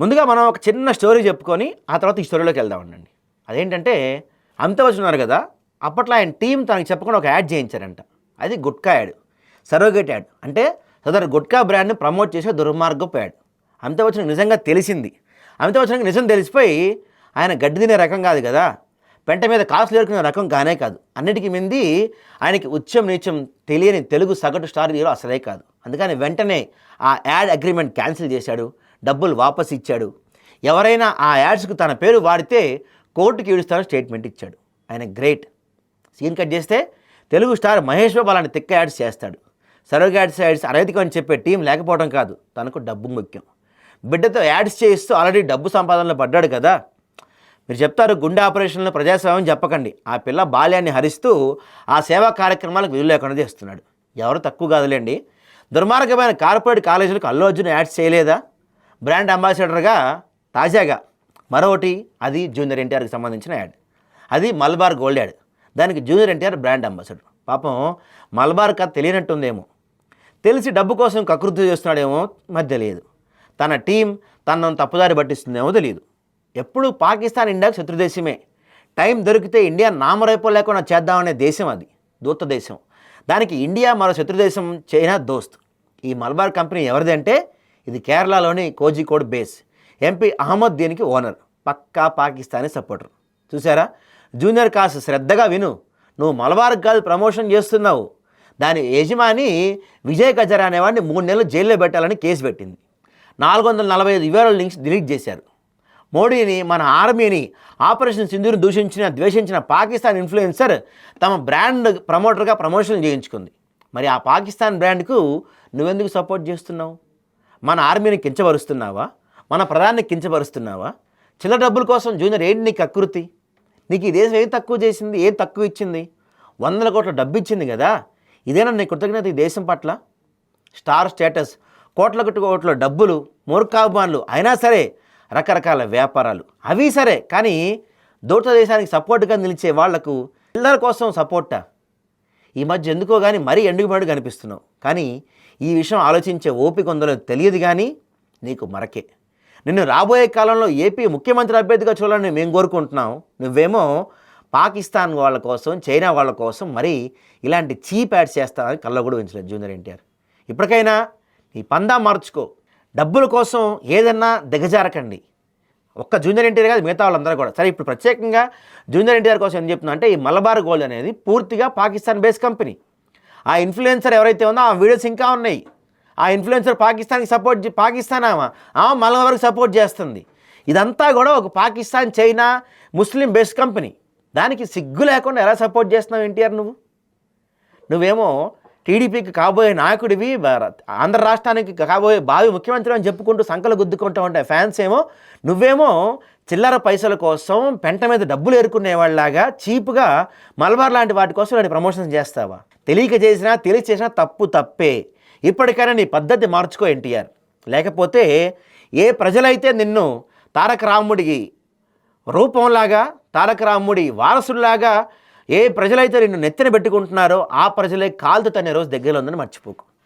ముందుగా మనం ఒక చిన్న స్టోరీ చెప్పుకొని ఆ తర్వాత ఈ స్టోరీలోకి వెళ్దాం ఉండండి అదేంటంటే అమితాబ్ ఉన్నారు కదా అప్పట్లో ఆయన టీం తనకి చెప్పకుండా ఒక యాడ్ చేయించారంట. అది గుట్కా యాడ్ సరోగేట్ యాడ్. అంటే సదరు గుట్కా బ్రాండ్ని ప్రమోట్ చేసే దుర్మార్గపు యాడ్. అమితాబ్ నిజంగా తెలిసింది. అమితాబ్ నిజం తెలిసిపోయి ఆయన గడ్డి తినే రకం కాదు కదా పెంట మీద కాసులు ఏరుకునే రకం కానే కాదు. అన్నిటికీ మింది ఆయనకి ఉచ్చం నీచం తెలియని తెలుగు సగటు స్టార్ హీరో అసలే కాదు. అందుకని వెంటనే ఆ యాడ్ అగ్రిమెంట్ క్యాన్సిల్ చేశాడు. డబ్బులు వాపస్ ఇచ్చాడు. ఎవరైనా ఆ యాడ్స్కు తన పేరు వాడితే కోర్టుకి ఈడుస్తానని స్టేట్మెంట్ ఇచ్చాడు. ఆయన గ్రేట్. సీన్ కట్ చేస్తే తెలుగు స్టార్ మహేష్ బాబు అలాంటి తిక్క యాడ్స్ చేస్తాడు. సరోగాడ్స్ యాడ్స్ అరైతికం అని చెప్పే టీం లేకపోవడం కాదు తనకు డబ్బు ముఖ్యం. బిడ్డతో యాడ్స్ చేయిస్తూ ఆల్రెడీ డబ్బు సంపాదనలో పడ్డాడు కదా. మీరు చెప్తారు గుండె ఆపరేషన్లో ప్రజాస్వామ్యం చెప్పకండి. ఆ పిల్ల బాల్యాన్ని హరిస్తూ ఆ సేవా కార్యక్రమాలకు విధులు లేకుండా చేస్తున్నాడు. ఎవరు తక్కువ కాదులేండి. దుర్మార్గమైన కార్పొరేట్ కాలేజీలకు అల్లు అర్జున్ యాడ్స్ చేయలేదా? బ్రాండ్ అంబాసిడర్గా తాజాగా మరొకటి అది జూనియర్ ఎన్టీఆర్కి సంబంధించిన యాడ్. అది మల్బార్ గోల్డ్ యాడ్. దానికి జూనియర్ ఎన్టీఆర్ బ్రాండ్ అంబాసిడర్. పాపం మల్బార్ కథ తెలియనట్టుందేమో. తెలిసి డబ్బు కోసం కకృతి చేస్తున్నాడేమో మధ్య తెలియదు. తన టీం తనను తప్పుదారి పట్టిస్తుందేమో తెలియదు. ఎప్పుడు పాకిస్తాన్ ఇండియాకు శత్రుదేశమే టైం దొరికితే ఇండియా నామరైపో లేకుండా చేద్దామనే దేశం అది. దూత దేశం. దానికి ఇండియా మరో శత్రుదేశం చైనా దోస్త్. ఈ మల్బార్ కంపెనీ ఎవరిది అంటే ఇది కేరళలోని కోజికోడ్ బేస్. ఎంపీ అహ్మద్ దీనికి ఓనర్. పక్కా పాకిస్తానీ సపోర్టర్. చూసారా జూనియర్ కాస్ శ్రద్ధగా విను. నువ్వు మలబార్కి కాదు ప్రమోషన్ చేస్తున్నావు. దాని యజమాని విజయ్ గజర్ అనేవాడిని మూడు నెలలు జైల్లో పెట్టాలని కేసు పెట్టింది. నాలుగు వందల నలభై ఐదు వివరాల లింక్స్ డిలీట్ చేశారు. మోడీని మన ఆర్మీని ఆపరేషన్ సింధుని దూషించిన ద్వేషించిన పాకిస్తాన్ ఇన్ఫ్లుయెన్సర్ తమ బ్రాండ్ ప్రమోటర్గా ప్రమోషన్ చేయించుకుంది. మరి ఆ పాకిస్తాన్ బ్రాండ్కు నువ్వెందుకు సపోర్ట్ చేస్తున్నావు? మన ఆర్మీని కించపరుస్తున్నావా? మన ప్రధాన్ని కించపరుస్తున్నావా? చిల్లర డబ్బుల కోసం జూనియర్ ఏంటి నీకు అకృతి? నీకు ఈ దేశం ఏం తక్కువ చేసింది ఏం తక్కువ ఇచ్చింది? వందల కోట్ల డబ్బు ఇచ్చింది కదా? ఇదేనా నీ కృతజ్ఞత ఈ దేశం పట్ల? స్టార్ స్టేటస్ కోట్ల కొట్టు కోట్ల డబ్బులు మూర్ఖాభిమానులు అయినా సరే రకరకాల వ్యాపారాలు. అవి సరే కానీ దూత దేశానికి సపోర్ట్గా నిలిచే వాళ్ళకు పిల్లల కోసం సపోర్టా ఈ మధ్య ఎందుకో కానీ మరీ ఎండుగుబాటు కనిపిస్తున్నావు. కానీ ఈ విషయం ఆలోచించే ఓపిక ఉందో తెలియదు కానీ నీకు మరకే. నిన్ను రాబోయే కాలంలో ఏపీ ముఖ్యమంత్రి అభ్యర్థిగా చూడాలని మేము కోరుకుంటున్నాం. నువ్వేమో పాకిస్తాన్ వాళ్ళ కోసం చైనా వాళ్ళ కోసం మరి ఇలాంటి చీప్ యాడ్స్ చేస్తానని కళ్ళ కూడా ఉంచలేదు జూనియర్ ఎన్టీఆర్. ఇప్పటికైనా నీ పందా మార్చుకో. డబ్బుల కోసం ఏదన్నా దిగజారకండి. ఒక్క జూనియర్ ఎన్టీఆర్ కాదు మిగతా వాళ్ళందరూ కూడా. సరే ఇప్పుడు ప్రత్యేకంగా జూనియర్ ఎన్టీఆర్ కోసం ఏం చెప్తున్నా అంటే ఈ మలబార్ గోల్డ్ అనేది పూర్తిగా పాకిస్తాన్ బేస్ కంపెనీ. ఆ ఇన్ఫ్లుయెన్సర్ ఎవరైతే ఉందో ఆ వీడియోస్ ఇంకా ఉన్నాయి. ఆ ఇన్ఫ్లుయెన్సర్ పాకిస్తాన్కి సపోర్ట్ చే- పాకిస్తాన్ ఆమె ఆమె మలబార్కి సపోర్ట్ చేస్తుంది. ఇదంతా కూడా ఒక పాకిస్తాన్ చైనా ముస్లిం బేస్ కంపెనీ. దానికి సిగ్గు లేకుండా ఎలా సపోర్ట్ చేస్తున్నావు ఎన్టీఆర్ నువ్వు? నువ్వేమో టీడీపీకి కాబోయే నాయకుడివి ఆంధ్ర రాష్ట్రానికి కాబోయే భావి ముఖ్యమంత్రి అని చెప్పుకుంటూ సంకలు గుద్దుకుంటూ ఉంటాయి ఫ్యాన్స్ ఏమో. నువ్వేమో చిల్లర పైసల కోసం పెంట మీద డబ్బులు ఏరుకునేవాళ్ళలాగా చీప్గా మలబార్ లాంటి వాటి కోసం ఇలాంటి ప్రమోషన్స్ చేస్తావా? తెలియక చేసినా తెలియ చేసినా తప్పు తప్పే. ఇప్పటికైనా నీ పద్ధతి మార్చుకో ఎన్టీఆర్. లేకపోతే ఏ ప్రజలైతే నిన్ను తారక రాముడికి రూపంలాగా తారక రాముడి వారసుల్లాగా ఏ ప్రజలైతే నిన్ను నెత్తిన పెట్టుకుంటున్నారో ఆ ప్రజలే కాల్తో తనే రోజు దగ్గరలో ఉందని మర్చిపోకు.